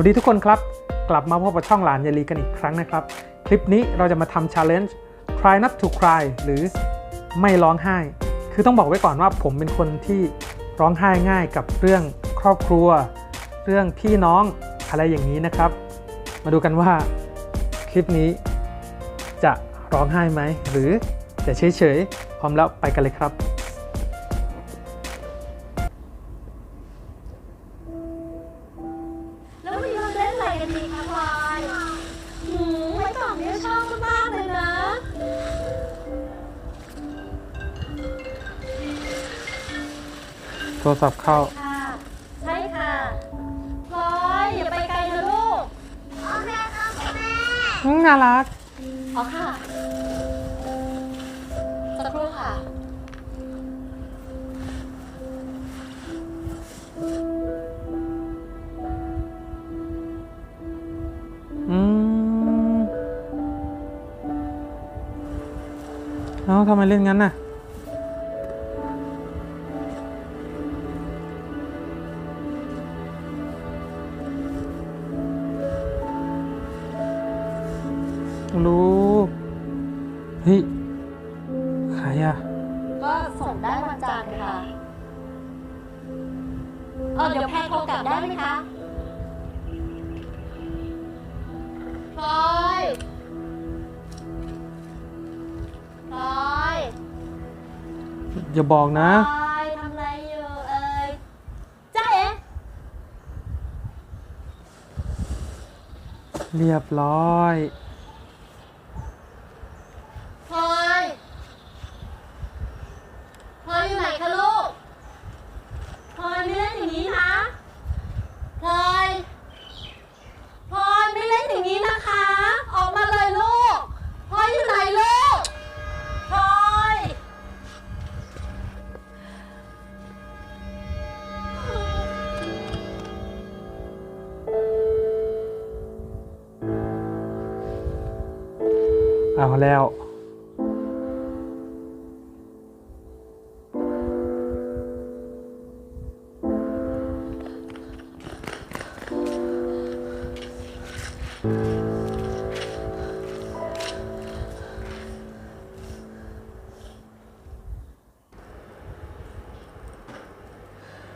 วัสดีทุกคนครับ กลับมาพบกับช่องหลานยายลีกันอีกครั้งนะครับ คลิปนี้เราจะมาทำ challenge try not to cry หรือไม่ร้องไห้ คือต้องบอกไว้ก่อนว่าผมเป็นคนที่ร้องไห้ง่ายกับเรื่องครอบครัว เรื่องพี่น้องอะไรอย่างนี้นะครับ มาดูกันว่าคลิปนี้จะร้องไห้ไหม หรือจะเฉยๆพร้อมแล้วไปกันเลยครับ รศัพท์เข้า ค่ะ ใช่ค่ะพลอยอย่าไปไกลนะลูกโอเคครับแม่อืมน่ารัก อ๋อค่ะสักครู่ค่ะ อืม เอ้าทำไมเล่นงั้นน่ะ ลูก เฮ้ยใครอะก็ส่งได้วันจันทร์ค่ะ เออเดี๋ยวแพนโทรกลับได้ไหมคะพลอยพลอยอย่าบอกนะ พลอยทำอะไรอยู่เอ่ยจ้าเอ๋เรียบร้อย เอาแล้ว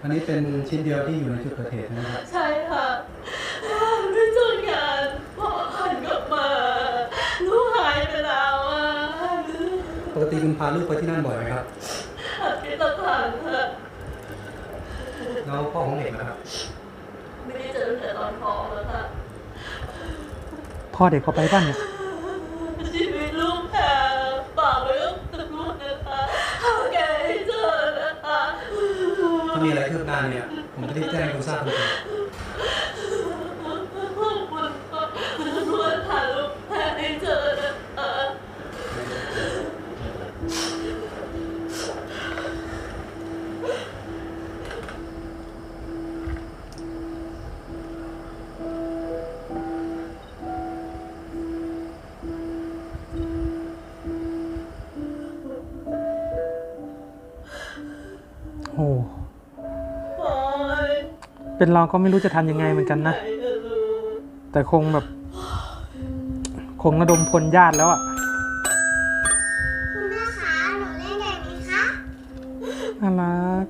อันนี้เป็นชิ้นเดียวที่อยู่ในจุดเกิดเหตุนะครับ ใช่าลูกไปที่นั่นบ่อยไหมครับหัดที่ตะขันค่ะแล้วพ่อของเด็กนะครับ ไม่ได้เจอตั้งแต่ตอนท้องแล้วค่ะ พ่อเด็กเขาไปบ้านเนี่ยชีวิตลูกแพรฝากไว้กับตำรวจนะคะหาแกให้เจอนะคะ ถ้ามีอะไรคืบหน้าเนี่ย ผมจะรีบแจ้งให้คุณทราบทันที เป็นเราก็ไม่รู้จะทำยังไงเหมือนกันนะไหนอะลูกแต่คงแบบ คงระดมพลญาติแล้วอะคุณแม่คะ หนูเล่นอย่างนี้คะน่ารัก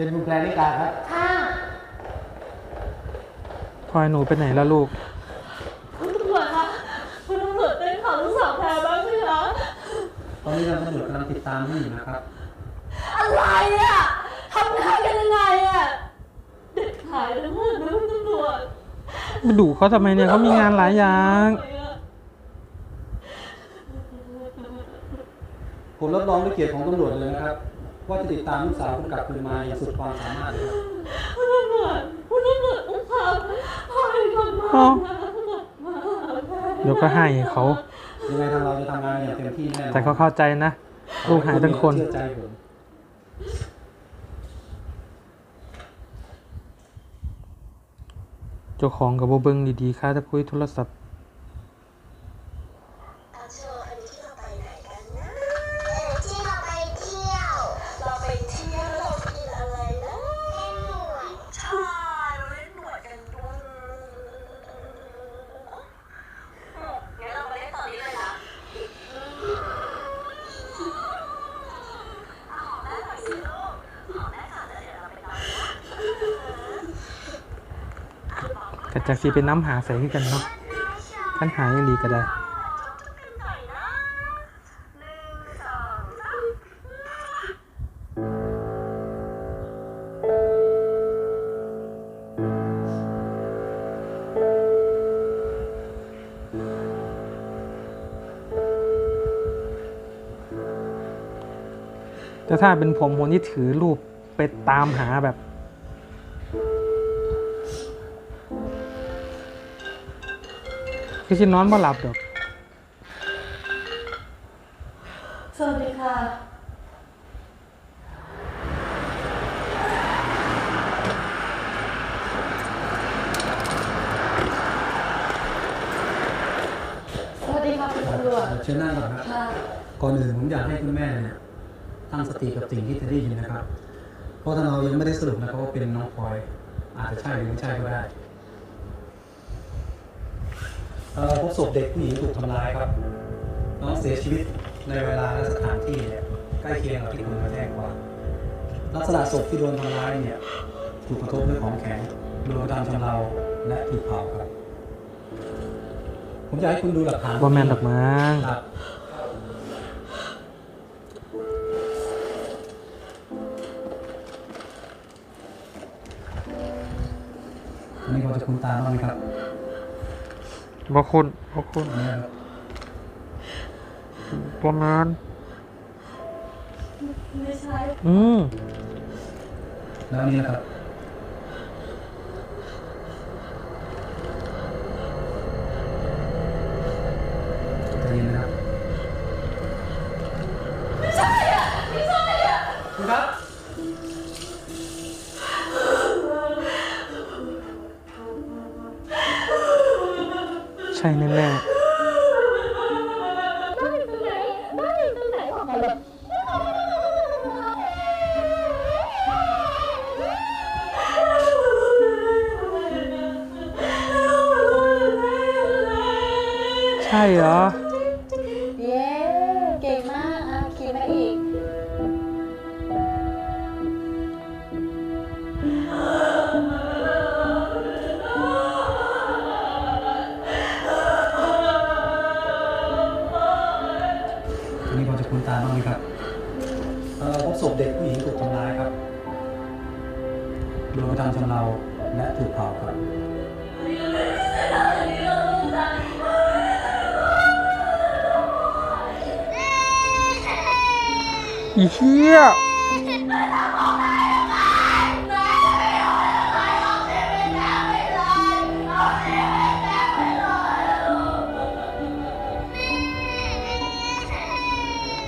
ชิญคุณแพรนิกาครับ ค่ะพลอยหนูไปไหนแล้วลูก คุณตำรวจคะคุณตำรวจได้ข่าวลูกสาวแพรบ้างไหมคะ ตอนนี้เราตำรวจกำลังติดตามให้อยู่นะครับ อะไรอะทำงานกันยังไงอะเด็ดขาดายทั้งหมดนะคุณตำรวจไปดุเขาทำไมเนี่ยเขามีงานหลายอย่าง ผมรับรองด้วยเกียรติของตำรวจเลยนะครับ ว่าจะติดตามลูกสาวคุณกลับคืนมาอย่างสุดความสามารถเลยครับคุณตำรวจคุณตำรวจต้องพาพาให้กลับมาอ๋อนะกลับมาเดี๋ยวก็ให้เขายังไงทางเราจะทำงานอย่างเต็มที่แน่นอนแต่เขาเข้าใจนะลูกหายทั้งคนเชื่อใจผมเจ้าของกับโบเบิงดีๆค่ะถ้าคุยโทรศัพท์ที่เราไปเที่ยว เราไปเที่ยวเรากินอะไรนะ เล่นหนวด ใช่เราเล่นหนวดกันด้วยงั้นเราไปเล่นตอนนี้เลยนะเอาหอมแม่หน่อยสิลูกหอมแม่ก่อนเดี๋ยวเราไปนอนนะ กระจากสีเป็นน้ำหาใส่ขึ้นกันเนาะท่านหายังดีก็ได้หน่อยนะหนึ่งสองสามแต่ถ้าเป็นผมผมนี่ถือรูปไปตามหาแบบ คือชินนอนบ่หลับดอก สวัสดีค่ะ สวัสดีค่ะคุณตำรวจเชิญนั่งก่อนครับ ค่ะ ก่อนอื่นผมอยากให้คุณแม่เนี่ยตั้งสติกับสิ่งที่จะได้ยินนะครับ เพราะถ้าเรายังไม่ได้สรุปนะครับว่าเป็นน้องพลอย อาจจะใช่หรือไม่ใช่ก็ได้เอ่อ พบศพเด็กผู้หญิงถูกทำร้ายครับน้องเสียชีวิตในเวลาและสถานที่เนี่ยใกล้เคียงกับที่คุณมาแจ้งว่าลักษณะศพที่โดนทำร้ายเนี่ยถูกกระทบด้วยของแข็งโดนกระทำชำเราและถูกเผาครับผมอยากให้คุณดูหลักฐานว่าแมนดอกมั้งครับอันนี้พอจะคุ้นตาบ้างไหมครับ บ่คุณบ่คุณอันนี้ครับบ่แมนไม่ใช่อืมแล้วอันนี้นะครับ อยู่ตร คุ้นตาบ้างไหมครับเอ่อพบศพเด็กผู้หญิงถูกทำร้ายครับโดนกระทำชำเราและถูกเผาครับอีเหี้ย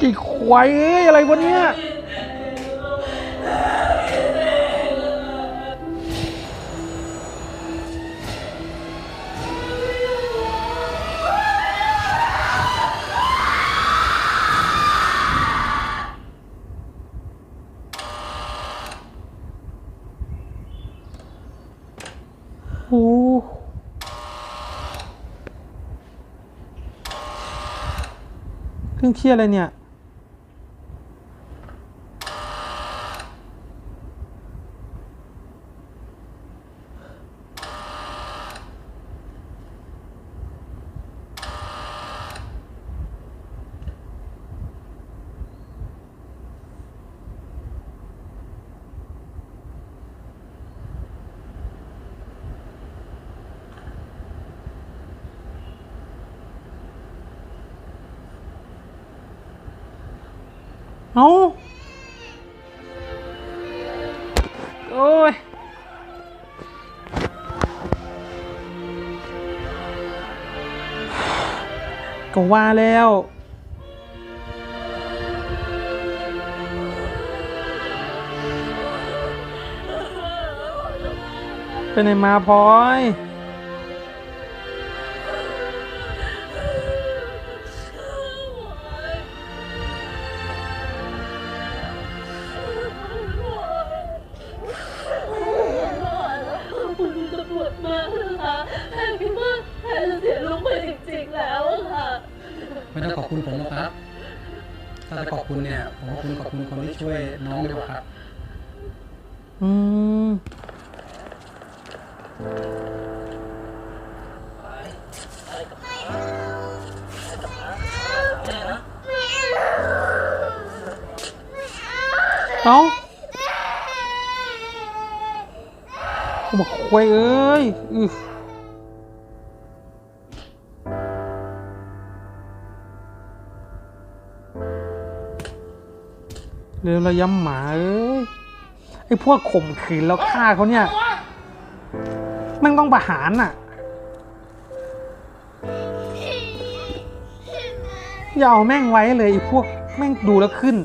อีควายเอ้ยอะไรวะเนี่ยโอ้เครื่องเคียอะไรเนี่ย เอาโอ้ยก็ว่าแล้วไปไหนมาพลอย ตำรวจมาค่ะแพนคิดว่าแพนจะเสียลูกไปจริงๆแล้วอะค่ะ ไม่ต้องขอบคุณผมหรอกครับ ถ้าจะขอบคุณเนี่ย ผมขอบคุณขอบคุณคนที่ช่วยน้องดีกว่าครับ อืม เอา เขาบอกควยเอ้ยอือเร็วระยำหมาเอ้ยไอ้พวกข่มขืนแล้วฆ่าเขาเนี่ยแม่งต้องประหารน่ะอย่าเอาแม่งไว้เลยไอ้พวกแม่งดูแล้วขึ้น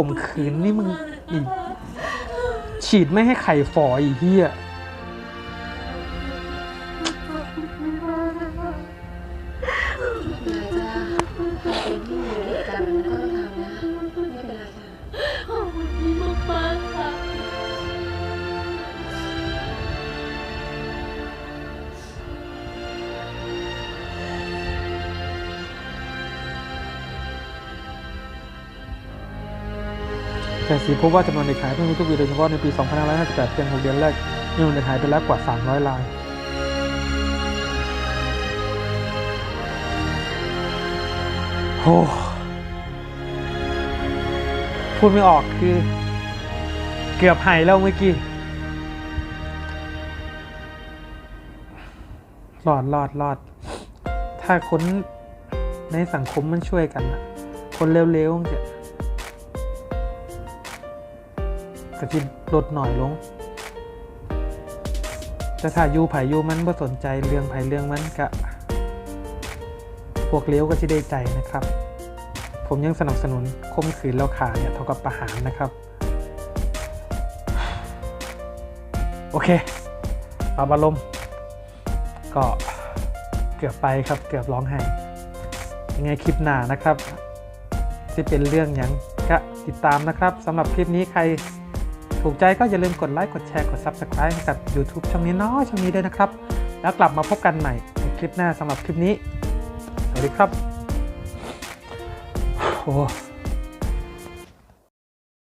ข่มขืนนี่มึงฉีดไม่ให้ไข่ฝออีเหี้ย แต่สีพบว่าจำนวนเด็กหายเพิ่มขึ้นทุกปีโดยเฉพาะในปี 2558เพียง6เดือนแรกมีจำนวนเด็กหายไปแล้วกว่า 300 รายโอ้พูดไม่ออกคือ เกือบหายแล้วเมื่อกี้รอดรอดรอด ถ้าคนในสังคมมันช่วยกันอะคนเร็วๆมันจะ กระทิลดหน่อยลง แต่ถ้าอยู่ไผ่อยู่มันบ่สนใจเรื่องไผ่เรื่องมันกะพวกเลี้ยวก็จะได้ใจนะครับ ผมยังสนับสนุนคมขืนแล้วขาเนี่ยเท่ากับประหารนะครับ โอเคปรับอารมณ์ก็เกือบไปครับเกือบร้องไห้ยังไงคลิปหน้านะครับที่เป็นเรื่องหยังก็ติดตามนะครับสำหรับคลิปนี้ใคร ถูกใจก็อย่าลืมกดไลค์ กดแชร์ กด Subscribe ให้กับ YouTube ช่องนี้น้อยช่องนี้ด้วยนะครับ แล้วกลับมาพบกันใหม่ในคลิปหน้าสำหรับคลิปนี้ สวัสดีครับ โอ้